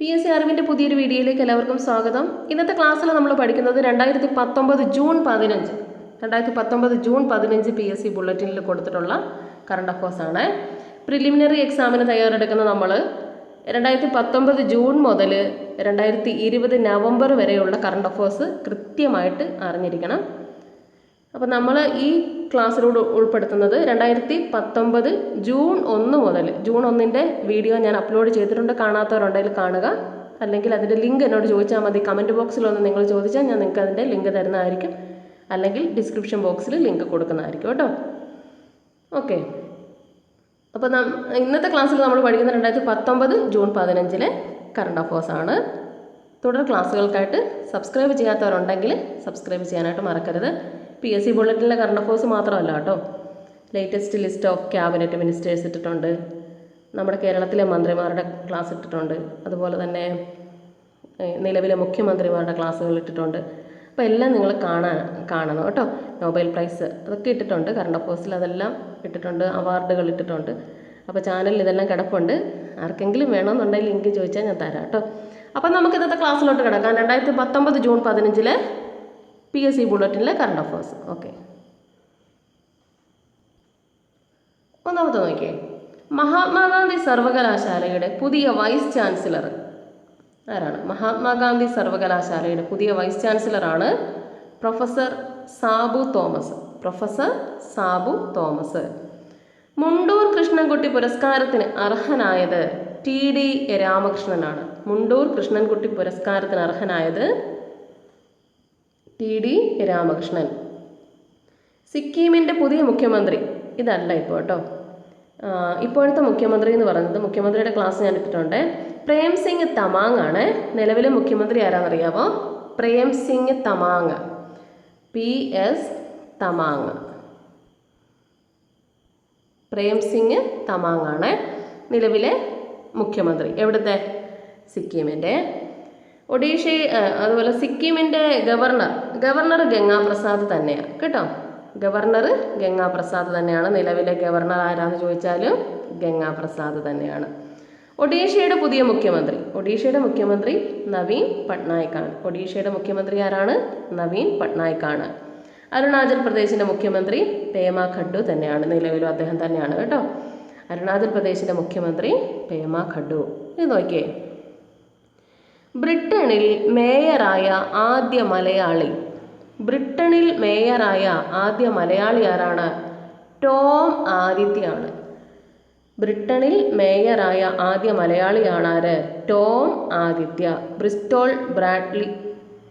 P S C അറിവിന്റെ പുതിയൊരു വീഡിയോയിലേക്ക് എല്ലാവർക്കും സ്വാഗതം. ഇന്നത്തെ ക്ലാസ്സിൽ നമ്മൾ പഠിക്കുന്നത് രണ്ടായിരത്തി പത്തൊമ്പത് ജൂൺ പതിനഞ്ച്. രണ്ടായിരത്തി പത്തൊമ്പത് ജൂൺ പതിനഞ്ച് പി എസ് സി ബുള്ളറ്റിനിൽ കൊടുത്തിട്ടുള്ള കറണ്ട് അഫേഴ്സ് ആണ്. പ്രിലിമിനറി എക്സാമിന് തയ്യാറെടുക്കുന്ന നമ്മൾ രണ്ടായിരത്തി പത്തൊമ്പത് ജൂൺ മുതൽ രണ്ടായിരത്തി ഇരുപത് നവംബർ വരെയുള്ള കറണ്ട് അഫേഴ്സ് കൃത്യമായിട്ട് അറിഞ്ഞിരിക്കണം. അപ്പോൾ നമ്മൾ ഈ ക്ലാസ്സിലൂടെ ഉൾപ്പെടുത്തുന്നത് രണ്ടായിരത്തി പത്തൊമ്പത് ജൂൺ ഒന്ന് മുതൽ. ജൂൺ ഒന്നിന്റെ വീഡിയോ ഞാൻ അപ്ലോഡ് ചെയ്തിട്ടുണ്ട്. കാണാത്തവരുണ്ടെങ്കിൽ കാണുക. അല്ലെങ്കിൽ അതിന്റെ ലിങ്ക് എന്നോട് ചോദിച്ചാൽ മതി. കമന്റ് ബോക്സിലൊന്ന് നിങ്ങൾ ചോദിച്ചാൽ ഞാൻ നിങ്ങൾക്ക് അതിന്റെ ലിങ്ക് തരുന്നതായിരിക്കും. അല്ലെങ്കിൽ ഡിസ്ക്രിപ്ഷൻ ബോക്സിൽ ലിങ്ക് കൊടുക്കുന്നതായിരിക്കും കേട്ടോ. ഓക്കെ. അപ്പോൾ നാം ഇന്നത്തെ ക്ലാസ്സിൽ നമ്മൾ പഠിക്കുന്ന രണ്ടായിരത്തി പത്തൊമ്പത് ജൂൺ പതിനഞ്ചിലെ കറണ്ട് അഫേഴ്സ് ആണ്. തുടർ ക്ലാസ്സുകൾക്കായിട്ട് സബ്സ്ക്രൈബ് ചെയ്യാത്തവരുണ്ടെങ്കിൽ സബ്സ്ക്രൈബ് ചെയ്യാനായിട്ട് മറക്കരുത്. പി എസ് സി ബുള്ളറ്റിനിലെ കറണ്ട് അഫേഴ്സ് മാത്രമല്ല കേട്ടോ. Latest list of cabinet ministers ഇട്ടിട്ടുണ്ട്. നമ്മുടെ കേരളത്തിലെ മന്ത്രിമാരുടെ ക്ലാസ് ഇട്ടിട്ടുണ്ട്. അതുപോലെ തന്നെ നിലവിലെ മുഖ്യമന്ത്രിമാരുടെ ക്ലാസ്സുകൾ ഇട്ടിട്ടുണ്ട്. അപ്പോൾ എല്ലാം നിങ്ങൾ കാണാൻ കാണണം കേട്ടോ. നോബൽ പ്രൈസ് അതൊക്കെ ഇട്ടിട്ടുണ്ട്. കറണ്ട് അഫേഴ്സിൽ അതെല്ലാം ഇട്ടിട്ടുണ്ട്. അവാർഡുകൾ ഇട്ടിട്ടുണ്ട്. അപ്പോൾ ചാനലിൽ ഇതെല്ലാം കിടപ്പുണ്ട്. ആർക്കെങ്കിലും വേണമെന്നുണ്ടെങ്കിൽ ലിങ്ക് ചോദിച്ചാൽ ഞാൻ തരാം കേട്ടോ. അപ്പം നമുക്ക് ഇന്നത്തെ ക്ലാസ്സിലോട്ട് കിടക്കാം. രണ്ടായിരത്തി പത്തൊമ്പത് ജൂൺ പതിനഞ്ചിലെ പി എസ് സി ബുള്ളറ്റിനിലെ കറണ്ട് അഫേഴ്സ് ഓക്കെ ഒന്നാമത്തെ നോക്കിയേ. മഹാത്മാഗാന്ധി സർവകലാശാലയുടെ പുതിയ വൈസ് ചാൻസലർ ആരാണ്? മഹാത്മാഗാന്ധി സർവകലാശാലയുടെ പുതിയ വൈസ് ചാൻസലറാണ് പ്രൊഫസർ സാബു തോമസ്. പ്രൊഫസർ സാബു തോമസ്. മുണ്ടൂർ കൃഷ്ണൻകുട്ടി പുരസ്കാരത്തിന് അർഹനായത് ടി ഡി രാമകൃഷ്ണനാണ്. മുണ്ടൂർ കൃഷ്ണൻകുട്ടി പുരസ്കാരത്തിന് അർഹനായത് ടി ഡി രാമകൃഷ്ണൻ. സിക്കിമിന്റെ പുതിയ മുഖ്യമന്ത്രി. ഇതല്ല ഇപ്പോൾ കേട്ടോ. ഇപ്പോഴത്തെ മുഖ്യമന്ത്രി എന്ന് പറയുന്നത് മുഖ്യമന്ത്രിയുടെ ക്ലാസ് ഞാൻ ഇട്ടിട്ടുണ്ട്. പ്രേം സിംഗ് തമാങ് ആണ്. നിലവിലെ മുഖ്യമന്ത്രി ആരാണെന്നറിയാമോ Prem Singh Tamang. P S Tamang. Prem Singh Tamang ആണ് നിലവിലെ മുഖ്യമന്ത്രി. എവിടുത്തെ? സിക്കിമിന്റെ ഒഡീഷ അതുപോലെ സിക്കിമിന്റെ ഗവർണർ ഗവർണർ ഗംഗാപ്രസാദ് തന്നെയാണ് കേട്ടോ? ഗവർണർ ഗംഗാപ്രസാദ് തന്നെയാണ്. നിലവിലെ ഗവർണർ ആരാന്ന് ചോദിച്ചാലും ഗംഗാപ്രസാദ് തന്നെയാണ്. ഒഡീഷയുടെ പുതിയ മുഖ്യമന്ത്രി. ഒഡീഷയുടെ മുഖ്യമന്ത്രി നവീൻ പട്നായിക്കാണ്. ഒഡീഷയുടെ മുഖ്യമന്ത്രി ആരാണ്? നവീൻ പട്നായിക്കാണ്. അരുണാചൽ പ്രദേശിന്റെ മുഖ്യമന്ത്രി പേമ ഖഡു തന്നെയാണ്. നിലവിലും അദ്ദേഹം തന്നെയാണ്. കേട്ടോ? അരുണാചൽ പ്രദേശിന്റെ മുഖ്യമന്ത്രി പേമ ഖഡു ഇത് നോക്കിയേ. ബ്രിട്ടനിൽ മേയറായ ആദ്യ മലയാളി. ബ്രിട്ടണിൽ മേയറായ ആദ്യ മലയാളി ആരാണ്? ടോം ആദിത്യയാണ്. ബ്രിട്ടണിൽ മേയറായ ആദ്യ മലയാളിയാണ് ആര് Tom Aditya. Bristol Bradley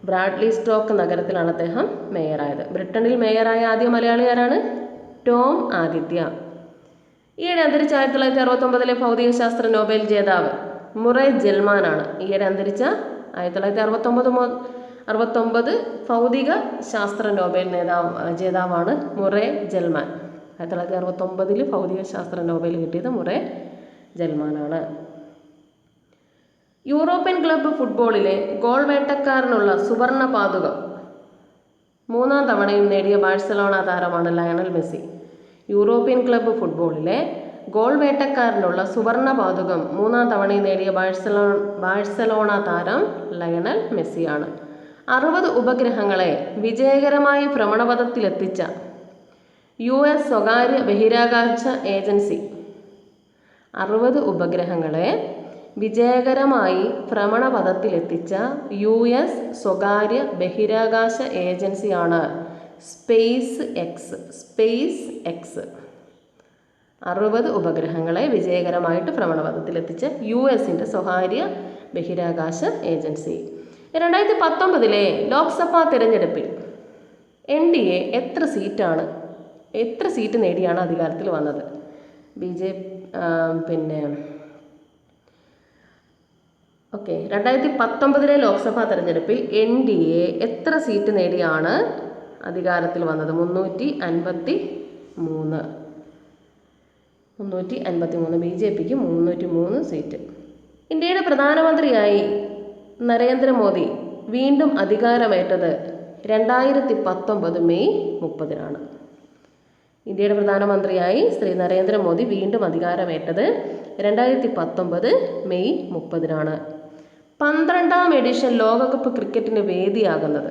Bradley Stoke നഗരത്തിലാണ് അദ്ദേഹം മേയറായത്. ബ്രിട്ടണിൽ മേയറായ ആദ്യ മലയാളി ആരാണ്? ടോം ആദിത്യ. ഈയിടെ അന്തരിച്ച ആയിരത്തി തൊള്ളായിരത്തി അറുപത്തൊമ്പതിലെ ഭൗതികശാസ്ത്ര നോബൽ ജേതാവ് മുറേ ജൽമാനാണ്. ഈയിടെ അന്തരിച്ച ആയിരത്തി തൊള്ളായിരത്തി അറുപത്തൊമ്പത് മുതൽ അറുപത്തൊമ്പത് ഭൗതിക ശാസ്ത്ര നോബൽ നേതാവ് ജേതാവാണ് മുറേ ജൽമാൻ. ആയിരത്തി തൊള്ളായിരത്തി അറുപത്തൊമ്പതിൽ ഭൗതിക ശാസ്ത്ര നോബൽ കിട്ടിയത് മുറേ ജൽമാനാണ്. യൂറോപ്യൻ ക്ലബ്ബ് ഫുട്ബോളിലെ ഗോൾ വേട്ടക്കാരനുള്ള സുവർണ പാതുകം മൂന്നാം തവണയും നേടിയ ബാഴ്സലോണ താരമാണ് ലയണൽ മെസ്സി. യൂറോപ്യൻ ക്ലബ്ബ് ഫുട്ബോളിലെ ഗോൾ വേട്ടക്കാരനുള്ള സുവർണ പാതകം മൂന്നാം തവണയും നേടിയ ബാഴ്സലോ ബാഴ്സലോണ താരം ലയണൽ മെസ്സിയാണ്. അറുപത് ഉപഗ്രഹങ്ങളെ വിജയകരമായി ഭ്രമണപഥത്തിലെത്തിച്ച യു എസ് സ്വകാര്യ ബഹിരാകാശ ഏജൻസി. അറുപത് ഉപഗ്രഹങ്ങളെ വിജയകരമായി ഭ്രമണപഥത്തിലെത്തിച്ച യു എസ് സ്വകാര്യ ബഹിരാകാശ ഏജൻസിയാണ് സ്പേസ് എക്സ് സ്പേസ് എക്സ്. അറുപത് ഉപഗ്രഹങ്ങളെ വിജയകരമായിട്ട് ഭ്രമണപഥത്തിലെത്തിച്ച യു എസിന്റെ സ്വകാര്യ ബഹിരാകാശ ഏജൻസി. രണ്ടായിരത്തി പത്തൊമ്പതിലെ ലോക്സഭാ തിരഞ്ഞെടുപ്പിൽ എൻ ഡി എ എത്ര സീറ്റാണ് എത്ര സീറ്റ് നേടിയാണ് അധികാരത്തിൽ വന്നത്? ബി ജെ പിന്നെ ഓക്കെ രണ്ടായിരത്തി പത്തൊമ്പതിലെ ലോക്സഭാ തെരഞ്ഞെടുപ്പിൽ എൻ ഡി എ എത്ര സീറ്റ് നേടിയാണ് അധികാരത്തിൽ വന്നത്? മുന്നൂറ്റി അൻപത്തി മൂന്ന് മുന്നൂറ്റി അൻപത്തി മൂന്ന് ബി ജെ പിക്ക് മുന്നൂറ്റി മൂന്ന് സീറ്റ്. ഇന്ത്യയുടെ പ്രധാനമന്ത്രിയായി നരേന്ദ്രമോദി വീണ്ടും അധികാരമേറ്റത് രണ്ടായിരത്തി പത്തൊമ്പത് മെയ് മുപ്പതിനാണ്. ഇന്ത്യയുടെ പ്രധാനമന്ത്രിയായി ശ്രീ നരേന്ദ്രമോദി വീണ്ടും അധികാരമേറ്റത് രണ്ടായിരത്തി പത്തൊമ്പത് മെയ് മുപ്പതിനാണ്. പന്ത്രണ്ടാം എഡിഷൻ ലോകകപ്പ് ക്രിക്കറ്റിന് വേദിയാകുന്നത്.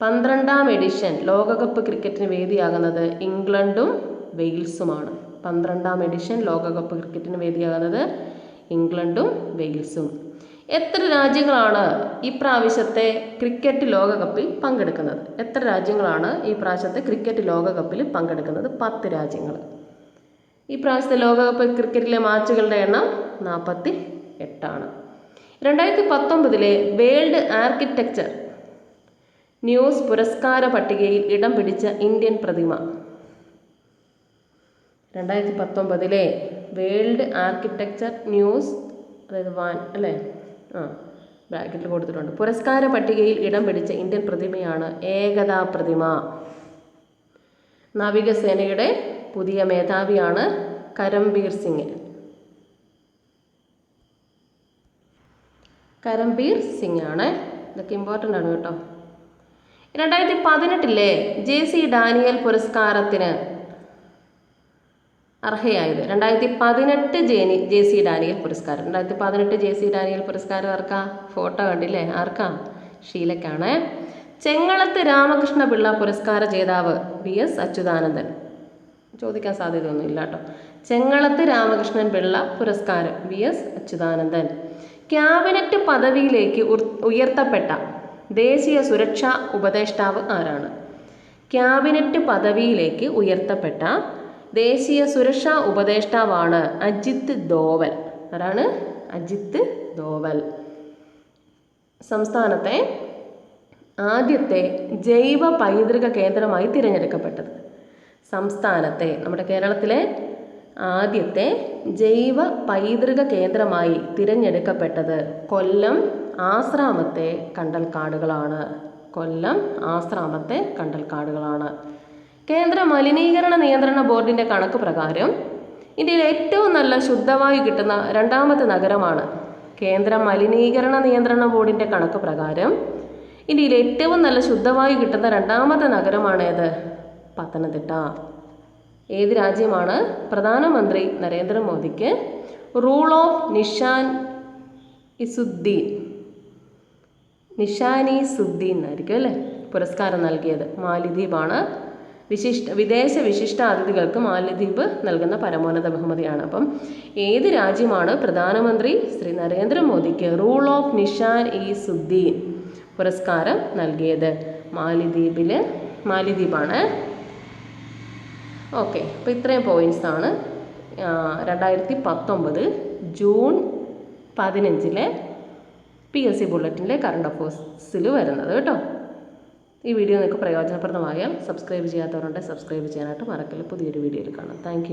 പന്ത്രണ്ടാം എഡിഷൻ ലോകകപ്പ് ക്രിക്കറ്റിന് വേദിയാകുന്നത് ഇംഗ്ലണ്ടും വെയിൽസുമാണ്. പന്ത്രണ്ടാം എഡിഷൻ ലോകകപ്പ് ക്രിക്കറ്റിന് വേദിയാകുന്നത് ഇംഗ്ലണ്ടും വെയിൽസും. എത്ര രാജ്യങ്ങളാണ് ഈ പ്രാവശ്യത്തെ ക്രിക്കറ്റ് ലോകകപ്പിൽ പങ്കെടുക്കുന്നത്? എത്ര രാജ്യങ്ങളാണ് ഈ പ്രാവശ്യത്തെ ക്രിക്കറ്റ് ലോകകപ്പിൽ പങ്കെടുക്കുന്നത്? പത്ത് രാജ്യങ്ങൾ. ഈ പ്രാവശ്യത്തെ ലോകകപ്പ് ക്രിക്കറ്റിലെ മാച്ചുകളുടെ എണ്ണം നാൽപ്പത്തി എട്ടാണ് രണ്ടായിരത്തി പത്തൊമ്പതിലെ വേൾഡ് ആർക്കിടെക്ചർ ന്യൂസ് പുരസ്കാര പട്ടികയിൽ ഇടം പിടിച്ച ഇന്ത്യൻ പ്രതിമ രണ്ടായിരത്തി പത്തൊമ്പതിലെ വേൾഡ് ആർക്കിടെക്ചർ ന്യൂസ് അതായത് വാൻ അല്ലേ? ആ ബ്രാക്കറ്റിൽ കൊടുത്തിട്ടുണ്ട്. പുരസ്കാര പട്ടികയിൽ ഇടം പിടിച്ച ഇന്ത്യൻ പ്രതിമയാണ് ഏകതാ പ്രതിമ. നാവികസേനയുടെ പുതിയ മേധാവിയാണ് കരംബീർ സിംഗ്. കരംബീർ സിംഗ് ആണ്. ഇതൊക്കെ ഇമ്പോർട്ടന്റ് ആണ് കേട്ടോ. രണ്ടായിരത്തി പതിനെട്ടിലെ ജെ സി ഡാനിയൽ പുരസ്കാരത്തിന് അർഹയായത്. രണ്ടായിരത്തി പതിനെട്ട് ജേനി ജെ സി ഡാനിയൽ പുരസ്കാരം. രണ്ടായിരത്തി പതിനെട്ട് ജെ സി ഡാനിയൽ പുരസ്കാരം ആർക്കാ? ഫോട്ടോ കണ്ടില്ലേ? ആർക്കാ? ഷീലക്കാണ്. ചെങ്ങളത്ത് രാമകൃഷ്ണ പിള്ള പുരസ്കാര ജേതാവ് വി എസ് അച്യുതാനന്ദൻ. ചോദിക്കാൻ സാധ്യതയൊന്നുമില്ല കേട്ടോ. ചെങ്ങളത്ത് രാമകൃഷ്ണൻ പിള്ള പുരസ്കാരം വി എസ് അച്യുതാനന്ദൻ. ക്യാബിനറ്റ് പദവിയിലേക്ക് ഉയർത്തപ്പെട്ട ദേശീയ സുരക്ഷാ ഉപദേഷ്ടാവ് ആരാണ്? ക്യാബിനറ്റ് പദവിയിലേക്ക് ഉയർത്തപ്പെട്ട ദേശീയ സുരക്ഷാ ഉപദേഷ്ടാവാണ് അജിത് ദോവൽ. ആരാണ്? അജിത് ദോവൽ. സംസ്ഥാനത്തെ ആദ്യത്തെ ജൈവ പൈതൃക കേന്ദ്രമായി തിരഞ്ഞെടുക്കപ്പെട്ടത്. സംസ്ഥാനത്തെ നമ്മുടെ കേരളത്തിലെ ആദ്യത്തെ ജൈവ പൈതൃക കേന്ദ്രമായി തിരഞ്ഞെടുക്കപ്പെട്ടത് കൊല്ലം ആശ്രാമത്തെ കണ്ടൽക്കാടുകളാണ്. കൊല്ലം ആശ്രാമത്തെ കണ്ടൽക്കാടുകളാണ്. കേന്ദ്ര മലിനീകരണ നിയന്ത്രണ ബോർഡിന്റെ കണക്ക് പ്രകാരം ഇന്ത്യയിൽ ഏറ്റവും നല്ല ശുദ്ധവായു കിട്ടുന്ന രണ്ടാമത്തെ നഗരമാണ് കേന്ദ്ര മലിനീകരണ നിയന്ത്രണ ബോർഡിന്റെ കണക്ക് പ്രകാരം ഇന്ത്യയിൽ ഏറ്റവും നല്ല ശുദ്ധവായു കിട്ടുന്ന രണ്ടാമത്തെ നഗരമാണേത് പത്തനംതിട്ട. ഏത് രാജ്യമാണ്? പ്രധാനമന്ത്രി നരേന്ദ്രമോദിക്ക് റൂൾ ഓഫ് നിഷാൻ ഇസുദ്ദീൻ നിഷാനി സുദ്ദീൻ ആയിരിക്കും അല്ലേ? പുരസ്കാരം നൽകിയത്. മാലിദ്വീപാണ്. വിശിഷ്ട വിദേശ വിശിഷ്ട അതിഥികൾക്ക് മാലദ്വീപ് നൽകുന്ന പരമോന്നത ബഹുമതിയാണ്. അപ്പം ഏത് രാജ്യമാണ് പ്രധാനമന്ത്രി ശ്രീ നരേന്ദ്രമോദിക്ക് rule of Nishan Izzuddeen പുരസ്കാരം നൽകിയത്? മാലിദ്വീപിൽ മാലിദ്വീപാണ്. ഓക്കെ അപ്പോൾ ഇത്രയും പോയിന്റ്സ് ആണ്. രണ്ടായിരത്തി പത്തൊമ്പത് ജൂൺ പതിനഞ്ചിലെ പി എസ് സി ബുള്ളറ്റിന്റെ കറണ്ട് അഫേഴ്സിൽ വരുന്നത് കേട്ടോ. ഈ വീഡിയോ നിങ്ങൾക്ക് പ്രയോജനപ്രദമായാൽ സബ്സ്ക്രൈബ് ചെയ്യാത്തവരുണ്ടെങ്കിൽ സബ്സ്ക്രൈബ് ചെയ്യാനായിട്ട് മറക്കല്ല. പുതിയൊരു വീഡിയോയിൽ കാണാം. താങ്ക്